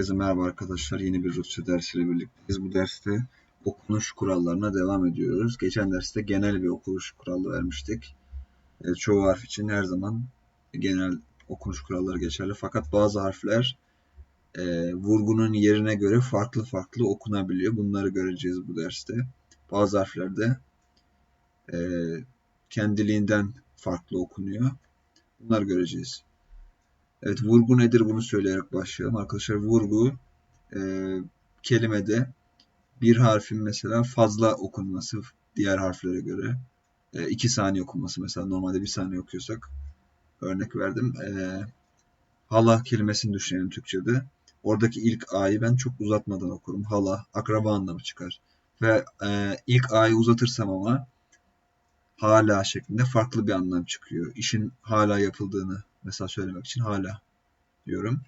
Herkese merhaba arkadaşlar. Yeni bir Rusça dersiyle birlikteyiz. Bu derste okunuş kurallarına devam ediyoruz. Geçen derste genel bir okunuş kuralı vermiştik. E, çoğu harf için her zaman genel okunuş kuralları geçerli. Fakat bazı harfler e, vurgunun yerine göre farklı farklı okunabiliyor. Bunları göreceğiz bu derste. Bazı harflerde e, kendiliğinden farklı okunuyor. Bunları göreceğiz. Evet vurgu nedir bunu söyleyerek başlayalım. Arkadaşlar vurgu e, kelimede bir harfin mesela fazla okunması diğer harflere göre. E, iki saniye okunması mesela normalde bir saniye okuyorsak örnek verdim. E, hala kelimesini düşünelim Türkçe'de. Oradaki ilk A'yı ben çok uzatmadan okurum. Hala, akraba anlamı çıkar. Ve e, ilk A'yı uzatırsam ama hala şeklinde farklı bir anlam çıkıyor. İşin hala yapıldığını mesela söylemek için hala diyorum.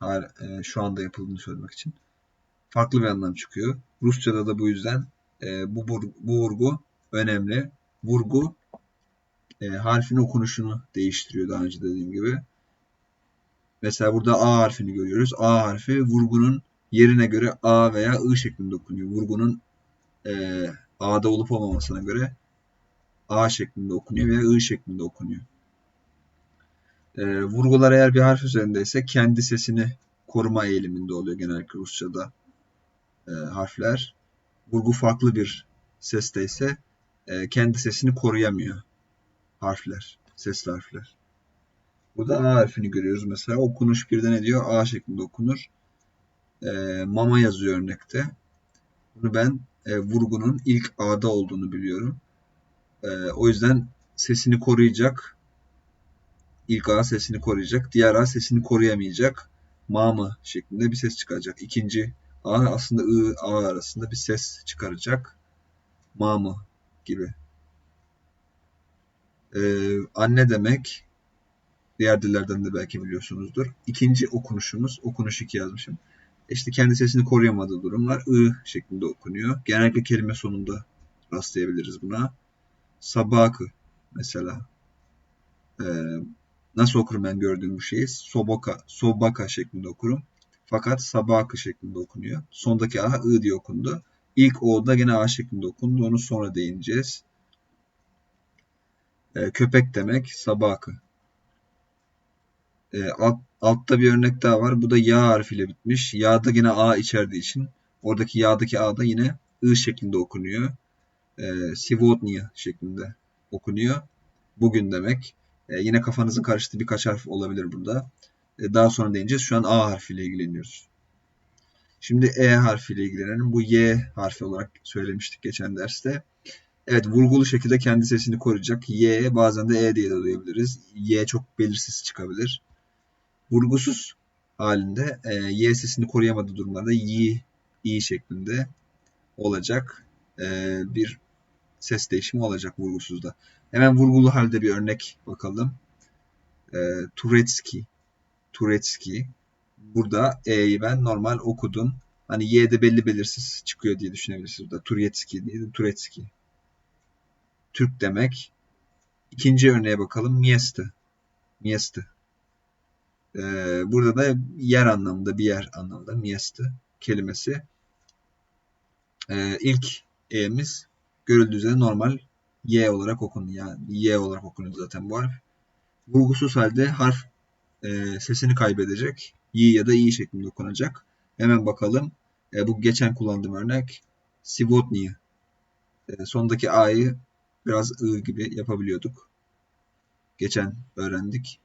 Hala, e, şu anda yapıldığını söylemek için. Farklı bir anlam çıkıyor. Rusçada da bu yüzden e, bu, bu, vurgu önemli. Vurgu e, harfin okunuşunu değiştiriyor daha önce dediğim gibi. Mesela burada A harfini görüyoruz. A harfi vurgunun yerine göre A veya I şeklinde okunuyor. Vurgunun e, A'da olup olmamasına göre A şeklinde okunuyor veya I şeklinde okunuyor. E, vurgular eğer bir harf üzerindeyse kendi sesini koruma eğiliminde oluyor genellikle Rusça'da e, harfler. Vurgu farklı bir sesteyse e, kendi sesini koruyamıyor harfler, sesli harfler. Burada A harfini görüyoruz mesela. Okunuş birden ne diyor? A şeklinde okunur. E, mama yazıyor örnekte. Bunu ben e, vurgunun ilk A'da olduğunu biliyorum. E, o yüzden sesini koruyacak İlk A sesini koruyacak. Diğer A sesini koruyamayacak. Ma mı şeklinde bir ses çıkaracak. İkinci A aslında I, A arasında bir ses çıkaracak. Ma mı gibi. Ee, anne demek diğer dillerden de belki biliyorsunuzdur. İkinci okunuşumuz, okunuş 2 yazmışım. İşte kendi sesini koruyamadığı durumlar I şeklinde okunuyor. Genellikle kelime sonunda rastlayabiliriz buna. Sabakı mesela. Ee, Nasıl okurum ben gördüğüm bu şeyi? Soboka, sobaka şeklinde okurum. Fakat sabakı şeklinde okunuyor. Sondaki A I diye okundu. İlk O da gene A şeklinde okundu. Onu sonra değineceğiz. E, köpek demek sabakı. E, alt, altta bir örnek daha var. Bu da ya harfiyle bitmiş. Ya'da yine A içerdiği için oradaki ya'daki A da yine I şeklinde okunuyor. E, Sivodnya şeklinde okunuyor. Bugün demek. E, yine kafanızın karıştığı birkaç harf olabilir burada. E, daha sonra değineceğiz. Şu an A harfiyle ilgileniyoruz. Şimdi E harfiyle ilgilenelim. Bu Y harfi olarak söylemiştik geçen derste. Evet vurgulu şekilde kendi sesini koruyacak. Y bazen de E diye de duyabiliriz. Y çok belirsiz çıkabilir. Vurgusuz halinde e, Y sesini koruyamadığı durumlarda Y, İ şeklinde olacak. E, bir ses değişimi olacak vurgusuzda. Hemen vurgulu halde bir örnek bakalım. E, Turetski. Turetski. Burada E'yi ben normal okudum. Hani Y'de belli belirsiz çıkıyor diye düşünebilirsiniz. Burada Turetski diye Turetski. Türk demek. İkinci örneğe bakalım. Mieste. Mieste. Ee, burada da yer anlamında, bir yer anlamında Mieste kelimesi. Ee, ilk E'miz görüldüğü üzere normal Y olarak okundu. Yani Y olarak okunuyor zaten bu harf. Vurgusuz halde harf e, sesini kaybedecek. Y ya da İ şeklinde okunacak. Hemen bakalım. E, bu geçen kullandığım örnek. Sivotny. E, sondaki A'yı biraz I gibi yapabiliyorduk. Geçen öğrendik.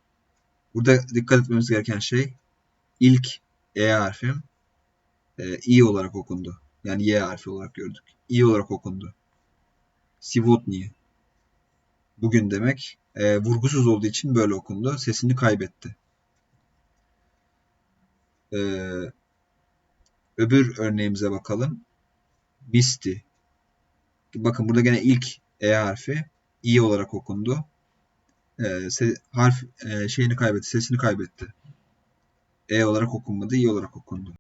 Burada dikkat etmemiz gereken şey ilk E harfim e, İ olarak okundu. Yani Y harfi olarak gördük. İ olarak okundu. Sivotny. Bugün demek. E, vurgusuz olduğu için böyle okundu. Sesini kaybetti. E, öbür örneğimize bakalım. Misti. Bakın burada gene ilk E harfi İ olarak okundu. E, se, harf e, şeyini kaybetti, sesini kaybetti. E olarak okunmadı, İ olarak okundu.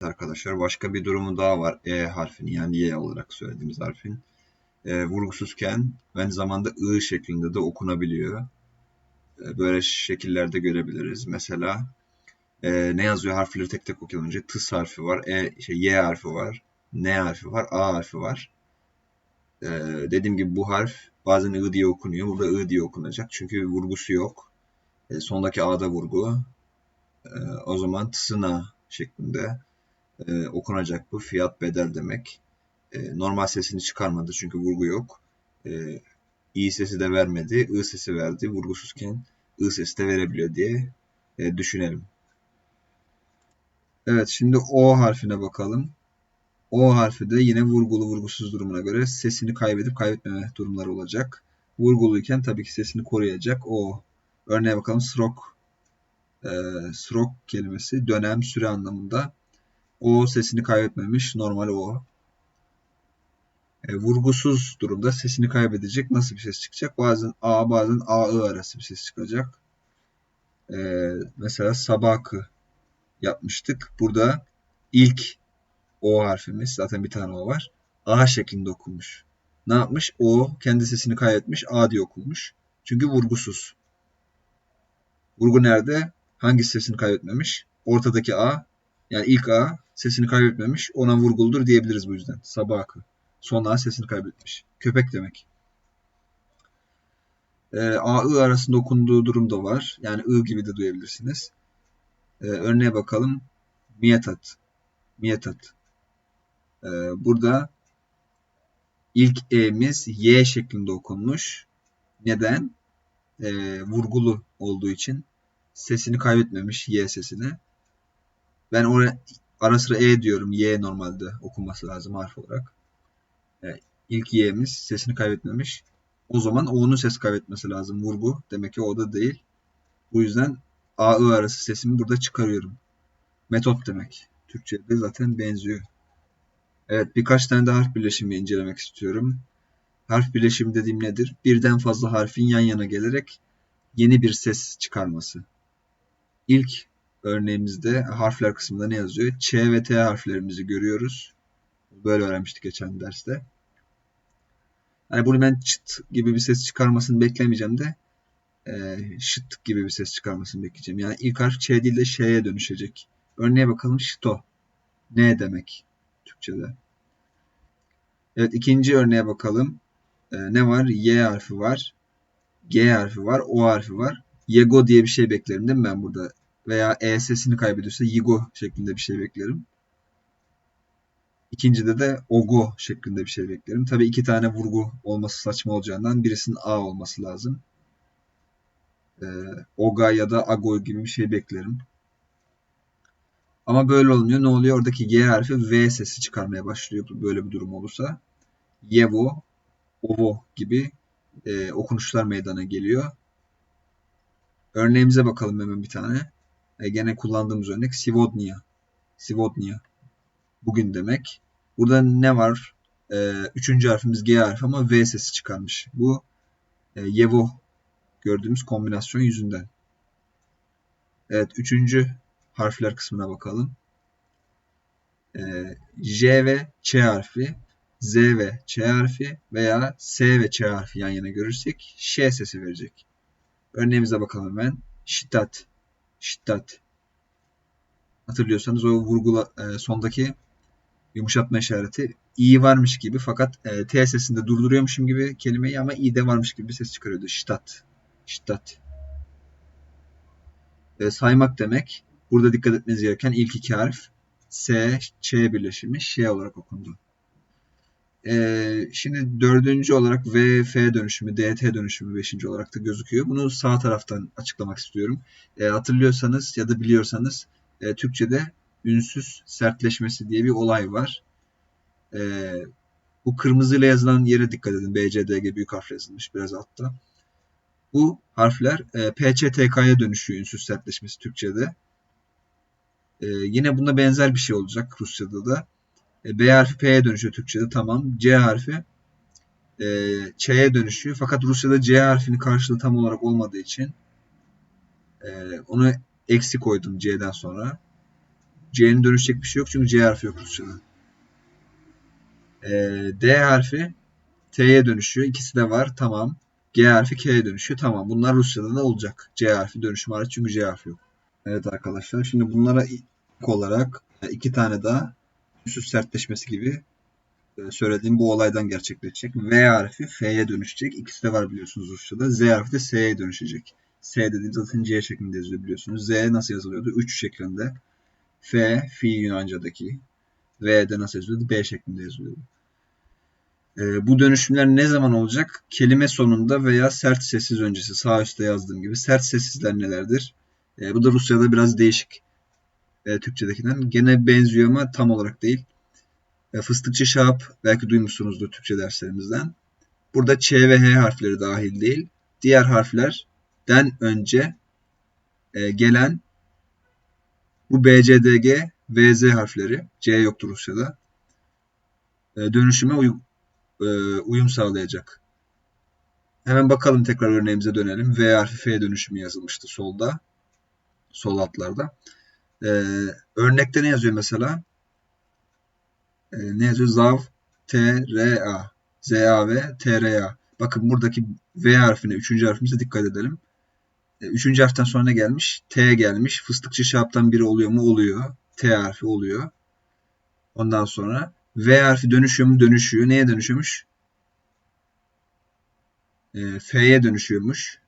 Arkadaşlar başka bir durumu daha var. E harfini yani Y olarak söylediğimiz harfin e, vurgusuzken aynı zamanda I şeklinde de okunabiliyor. E, böyle şekillerde görebiliriz. Mesela Ee, ne yazıyor harfleri tek tek okuyalım önce. Tıs harfi var, e, şey, Y harfi var, N harfi var, A harfi var. Ee, dediğim gibi bu harf bazen I diye okunuyor. Burada I diye okunacak. Çünkü vurgusu yok. E, sondaki A'da vurgu. E, o zaman tısına şeklinde e, okunacak bu. Fiyat bedel demek. E, normal sesini çıkarmadı çünkü vurgu yok. E, İ sesi de vermedi. I sesi verdi. Vurgusuzken I sesi de verebiliyor diye e, düşünelim. Evet şimdi O harfine bakalım. O harfi de yine vurgulu vurgusuz durumuna göre sesini kaybedip kaybetmeme durumları olacak. Vurguluyken tabii ki sesini koruyacak. O örneğe bakalım srok. E, srok kelimesi dönem süre anlamında. O sesini kaybetmemiş. Normal o. E, vurgusuz durumda sesini kaybedecek. Nasıl bir ses çıkacak? Bazen A bazen A-I arası bir ses çıkacak. E, mesela sabakı yapmıştık. Burada ilk O harfimiz zaten bir tane O var. A şeklinde okunmuş. Ne yapmış? O kendi sesini kaybetmiş. A diye okunmuş. Çünkü vurgusuz. Vurgu nerede? Hangi sesini kaybetmemiş? Ortadaki A. Yani ilk A sesini kaybetmemiş. Ona vurguludur diyebiliriz bu yüzden. Sabahı. Son A sesini kaybetmiş. Köpek demek. E, A, I arasında okunduğu durum da var. Yani I gibi de duyabilirsiniz. E, örneğe bakalım. Miyetat. Miyetat. E, burada ilk E'miz Y şeklinde okunmuş. Neden? E, vurgulu olduğu için sesini kaybetmemiş Y sesini. Ben oraya ara sıra E diyorum. Y normalde okunması lazım harf olarak. E, ilk Y'miz sesini kaybetmemiş. O zaman O'nun ses kaybetmesi lazım. Vurgu. Demek ki o da değil. Bu yüzden A, I arası sesimi burada çıkarıyorum. Metot demek. Türkçe'de zaten benziyor. Evet birkaç tane de harf birleşimi incelemek istiyorum. Harf birleşimi dediğim nedir? Birden fazla harfin yan yana gelerek yeni bir ses çıkarması. İlk örneğimizde harfler kısmında ne yazıyor? Ç ve T harflerimizi görüyoruz. Böyle öğrenmiştik geçen derste. Yani bunu ben çıt gibi bir ses çıkarmasını beklemeyeceğim de e, şıt gibi bir ses çıkarmasını bekleyeceğim. Yani ilk harf Ç değil de Ş'ye dönüşecek. Örneğe bakalım şito. Ne demek Türkçe'de? Evet ikinci örneğe bakalım. E, ne var? Y harfi var. G harfi var. O harfi var. Yego diye bir şey beklerim değil mi ben burada? Veya E sesini kaybediyorsa Yigo şeklinde bir şey beklerim. İkincide de ogo şeklinde bir şey beklerim. Tabii iki tane vurgu olması saçma olacağından birisinin a olması lazım. Ee, oga ya da ago gibi bir şey beklerim. Ama böyle olmuyor. Ne oluyor? Oradaki G harfi V sesi çıkarmaya başlıyor böyle bir durum olursa. Yevo, ovo gibi e, okunuşlar meydana geliyor. Örneğimize bakalım hemen bir tane. E, gene kullandığımız örnek Sivodnia. Sivodnia bugün demek. Burada ne var? Ee, üçüncü harfimiz G harfi ama V sesi çıkarmış. Bu e, Yevo gördüğümüz kombinasyon yüzünden. Evet, üçüncü harfler kısmına bakalım. Ee, J ve Ç harfi, Z ve Ç harfi veya S ve Ç harfi yan yana görürsek Ş sesi verecek. Örneğimize bakalım ben. Şiddet. Şiddet. Hatırlıyorsanız o vurgula e, sondaki yumuşatma işareti i varmış gibi fakat e, t sesinde durduruyormuşum gibi kelimeyi ama i de varmış gibi bir ses çıkarıyordu. Ştat. Ştat. E, saymak demek. Burada dikkat etmeniz gereken ilk iki harf S, Ç birleşimi Ş olarak okundu. E, şimdi dördüncü olarak V, F dönüşümü, DT dönüşümü beşinci olarak da gözüküyor. Bunu sağ taraftan açıklamak istiyorum. E, hatırlıyorsanız ya da biliyorsanız e, Türkçe'de ünsüz sertleşmesi diye bir olay var. E, bu kırmızıyla yazılan yere dikkat edin. B, C, D, G büyük harfle yazılmış biraz altta. Bu harfler e, PÇTK'ya dönüşüyor ünsüz sertleşmesi Türkçe'de. E, yine buna benzer bir şey olacak Rusça'da da. E, B harfi P'ye dönüşüyor Türkçe'de tamam. C harfi e, Ç'ye dönüşüyor. Fakat Rusya'da C harfinin karşılığı tam olarak olmadığı için e, onu eksi koydum C'den sonra. C'nin dönüşecek bir şey yok çünkü C harfi yok Rusça'da. Ee, D harfi T'ye dönüşüyor. İkisi de var. Tamam. G harfi K'ye dönüşüyor. Tamam. Bunlar Rusça'da da olacak. C harfi dönüşüm hariç çünkü C harfi yok. Evet arkadaşlar. Şimdi bunlara ilk olarak e, iki tane daha üsüz sertleşmesi gibi e, söylediğim bu olaydan gerçekleşecek. V harfi F'ye dönüşecek. İkisi de var biliyorsunuz Rusça'da. Z harfi de S'ye dönüşecek. S dediğim zaten C şeklinde yazılıyor biliyorsunuz. Z nasıl yazılıyordu? 3 şeklinde. F, Fi Yunanca'daki. V de nasıl yazılıyordu? B şeklinde yazılıyordu. E, bu dönüşümler ne zaman olacak? Kelime sonunda veya sert sessiz öncesi. Sağ üstte yazdığım gibi. Sert sessizler nelerdir? E, bu da Rusya'da biraz değişik. E, Türkçedekinden. Gene benziyor ama tam olarak değil. E, fıstıkçı şahap belki duymuşsunuzdur Türkçe derslerimizden. Burada Ç ve H harfleri dahil değil. Diğer harflerden önce e, gelen bu B, C, D, G, V, Z harfleri. C yoktur Rusya'da. E, dönüşüme e, uyum sağlayacak. Hemen bakalım tekrar örneğimize dönelim. V harfi F dönüşümü yazılmıştı solda. Sol altlarda. Ee, örnekte ne yazıyor mesela? Ee, ne yazıyor? Zav, T, R, A. Z, A ve T, R, A. Bakın buradaki V harfine, üçüncü harfimize dikkat edelim. Ee, üçüncü harften sonra gelmiş? T gelmiş. Fıstıkçı şaptan biri oluyor mu? Oluyor. T harfi oluyor. Ondan sonra V harfi dönüşüyor mu? Dönüşüyor. Neye dönüşüyormuş? Ee, F'ye dönüşüyormuş.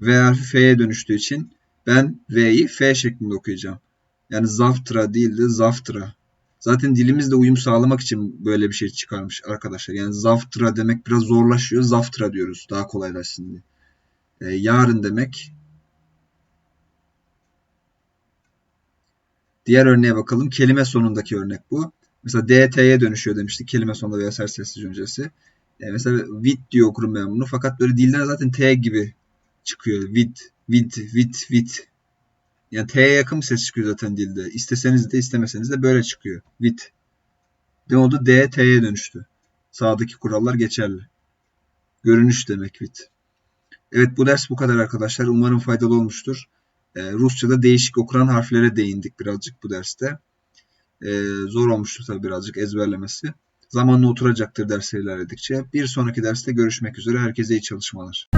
V harfi F'ye dönüştüğü için ben V'yi F şeklinde okuyacağım. Yani zaftra değil de zaftra. Zaten dilimizle uyum sağlamak için böyle bir şey çıkarmış arkadaşlar. Yani zaftra demek biraz zorlaşıyor. Zaftra diyoruz daha kolaylaşsın diye. Ee, yarın demek. Diğer örneğe bakalım. Kelime sonundaki örnek bu. Mesela DT'ye dönüşüyor demiştik. Kelime sonunda veya ser sessiz öncesi. Ee, mesela with diye okurum ben bunu. Fakat böyle dilden zaten T gibi çıkıyor. With, with, with, with. Yani T'ye yakın bir ses çıkıyor zaten dilde. İsteseniz de istemeseniz de böyle çıkıyor. With. Ne oldu? D, T'ye dönüştü. Sağdaki kurallar geçerli. Görünüş demek with. Evet bu ders bu kadar arkadaşlar. Umarım faydalı olmuştur. Ee, Rusça'da değişik okunan harflere değindik birazcık bu derste. Ee, zor olmuştu tabii birazcık ezberlemesi. Zamanla oturacaktır dersler ilerledikçe. Bir sonraki derste görüşmek üzere. Herkese iyi çalışmalar.